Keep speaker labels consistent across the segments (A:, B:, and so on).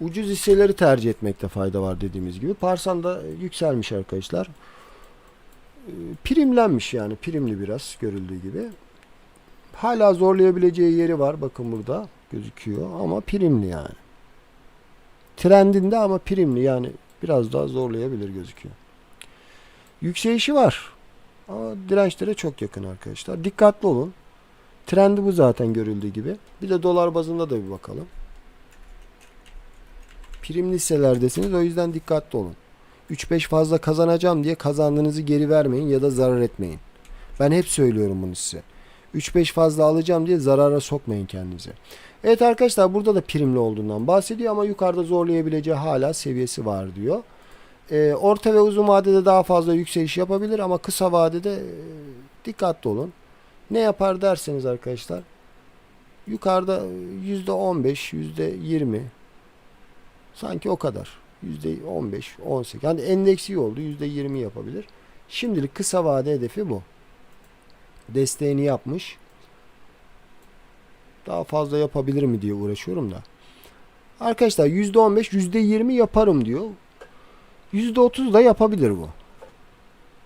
A: ucuz hisseleri tercih etmekte fayda var dediğimiz gibi. Parsan da yükselmiş arkadaşlar. Ee, Primlenmiş yani primli biraz görüldüğü gibi. Hala zorlayabileceği yeri var bakın burada gözüküyor ama primli yani. Trendinde ama primli yani biraz daha zorlayabilir gözüküyor. Yükselişi var ama dirençlere çok yakın arkadaşlar. Dikkatli olun. Trendi bu zaten görüldüğü gibi. Bir de dolar bazında da bir bakalım. Primli hisselerdesiniz o yüzden dikkatli olun. 3-5 fazla kazanacağım diye kazandığınızı geri vermeyin ya da zarar etmeyin. Ben hep söylüyorum bunu size. 3-5 fazla alacağım diye zarara sokmayın kendinizi. Evet arkadaşlar burada da primli olduğundan bahsediyor ama yukarıda zorlayabileceği hala seviyesi var diyor. Ee, orta ve uzun vadede daha fazla yükseliş yapabilir ama kısa vadede e, dikkatli olun. Ne yapar derseniz arkadaşlar yukarıda %15, %20 sanki o kadar. %15, 18. Yani endeksi oldu. %20 yapabilir. Şimdilik kısa vade hedefi bu. Desteğini yapmış. Daha fazla yapabilir mi diye uğraşıyorum da. Arkadaşlar %15, %20 yaparım diyor. %30 da yapabilir bu.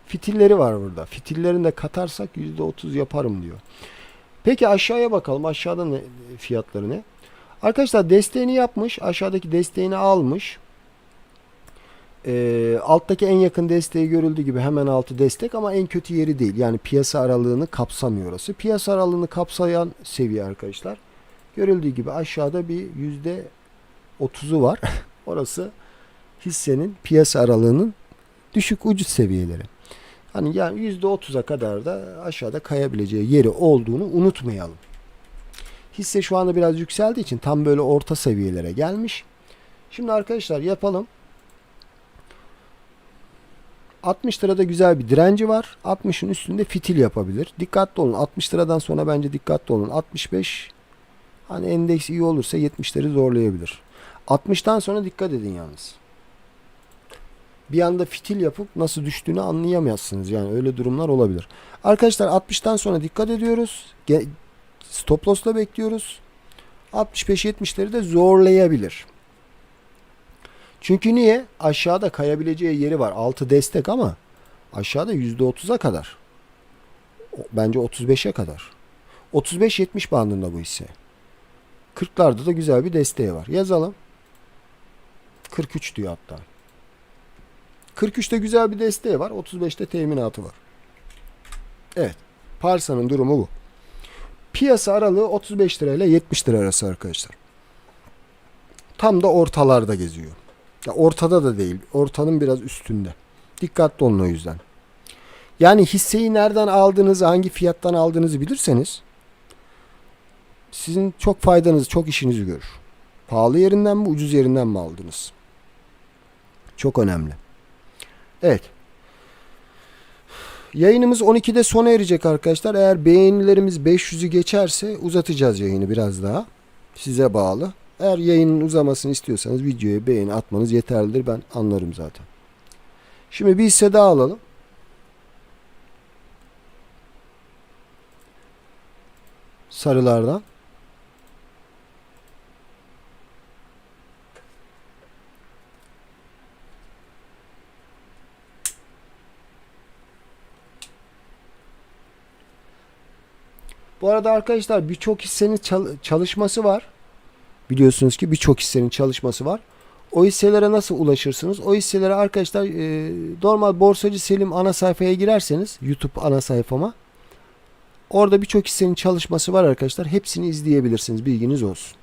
A: Fitilleri var burada. Fitillerini de katarsak %30 yaparım diyor. Peki aşağıya bakalım. Aşağıda ne fiyatları ne? Arkadaşlar desteğini yapmış. Aşağıdaki desteğini almış. Ee, alttaki en yakın desteği görüldüğü gibi hemen altı destek ama en kötü yeri değil. Yani piyasa aralığını kapsamıyor orası. Piyasa aralığını kapsayan seviye arkadaşlar. Görüldüğü gibi aşağıda bir yüzde otuzu var. orası hissenin piyasa aralığının düşük ucuz seviyeleri. Hani yani yüzde otuza kadar da aşağıda kayabileceği yeri olduğunu unutmayalım. Hisse şu anda biraz yükseldiği için tam böyle orta seviyelere gelmiş. Şimdi arkadaşlar yapalım. 60 lirada güzel bir direnci var. 60'ın üstünde fitil yapabilir. Dikkatli olun. 60 liradan sonra bence dikkatli olun. 65 hani endeks iyi olursa 70'leri zorlayabilir. 60'tan sonra dikkat edin yalnız. Bir anda fitil yapıp nasıl düştüğünü anlayamazsınız. Yani öyle durumlar olabilir. Arkadaşlar 60'tan sonra dikkat ediyoruz. Stop loss'la bekliyoruz. 65-70'leri de zorlayabilir. Çünkü niye? Aşağıda kayabileceği yeri var. Altı destek ama aşağıda %30'a kadar. Bence 35'e kadar. 35-70 bandında bu hisse. 40'larda da güzel bir desteği var. Yazalım. 43 diyor hatta. 43'te güzel bir desteği var. 35'te teminatı var. Evet. Parsa'nın durumu bu. Piyasa aralığı 35 lira ile 70 lira arası arkadaşlar. Tam da ortalarda geziyor. Ya ortada da değil. Ortanın biraz üstünde. Dikkatli olun o yüzden. Yani hisseyi nereden aldığınızı, hangi fiyattan aldığınızı bilirseniz sizin çok faydanızı, çok işinizi görür. Pahalı yerinden mi, ucuz yerinden mi aldınız? Çok önemli. Evet. Yayınımız 12'de sona erecek arkadaşlar. Eğer beğenilerimiz 500'ü geçerse uzatacağız yayını biraz daha. Size bağlı. Eğer yayının uzamasını istiyorsanız videoya beğeni atmanız yeterlidir. Ben anlarım zaten. Şimdi bir hisse daha alalım. Sarılardan. Bu arada arkadaşlar birçok hissenin çal- çalışması var. Biliyorsunuz ki birçok hissenin çalışması var. O hisselere nasıl ulaşırsınız? O hisselere arkadaşlar e, normal borsacı Selim ana sayfaya girerseniz YouTube ana sayfama orada birçok hissenin çalışması var arkadaşlar. Hepsini izleyebilirsiniz. Bilginiz olsun.